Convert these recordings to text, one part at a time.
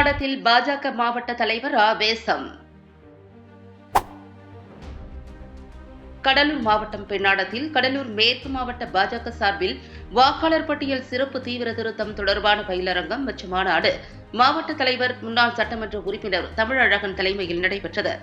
பெண்ணாடத்தில் பாஜக மாவட்ட தலைவர் ஆவேசம். கடலூர் மாவட்டம் பெண்ணாடத்தில் கடலூர் மேற்கு மாவட்ட பாஜக சார்பில் வாக்காளர் பட்டியல் சிறப்பு தீவிர திருத்தம் தொடர்பான பயிலரங்கம் மற்றும் மாநாடு மாவட்ட தலைவர் முன்னாள் சட்டமன்ற உறுப்பினர் தமிழழகன் தலைமையில் நடைபெற்றது.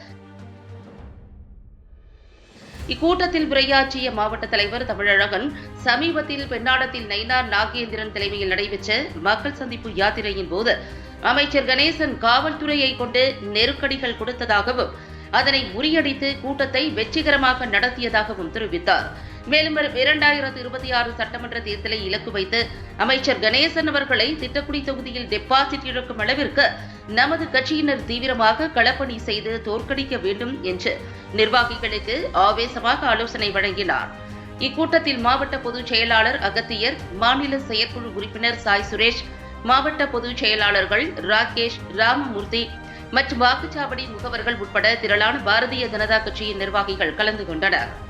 இக்கூட்டத்தில் உரையாற்றிய மாவட்ட தலைவர் தமிழழகன் சமீபத்தில் பெண்ணாடத்தில் நயினார் நாகேந்திரன் தலைமையில் நடைபெற்ற மக்கள் சந்திப்பு யாத்திரையின் போது அமைச்சர் கணேசன் காவல்துறையை கொண்டு நெருக்கடிகள் கொடுத்ததாகவும் அதனை முறியடித்து கூட்டத்தை வெற்றிகரமாக நடத்தியதாகவும் தெரிவித்தார். மேலும் வரும் இரண்டாயிரத்து இருபத்தி ஆறு சட்டமன்ற தேர்தலை இலக்கு வைத்து அமைச்சர் கணேசன் அவர்களை திட்டக்குடி தொகுதியில் டெபாசிட் இழக்கும் அளவிற்கு நமது கட்சியினர் தீவிரமாக களப்பணி செய்து தோற்கடிக்க வேண்டும் என்று நிர்வாகிகளுக்கு ஆவேசமாக ஆலோசனை வழங்கினார். இக்கூட்டத்தில் மாவட்ட பொதுச் செயலாளர் அகத்தியர் மாநில செயற்குழு உறுப்பினர் சாய் சுரேஷ் மாவட்ட பொதுச் செயலாளர்கள் ராகேஷ் ராமமூர்த்தி மற்றும் வாக்குச்சாவடி முகவர்கள் உட்பட திரளான பாரதிய ஜனதா கட்சியின் நிர்வாகிகள் கலந்து கொண்டனர்.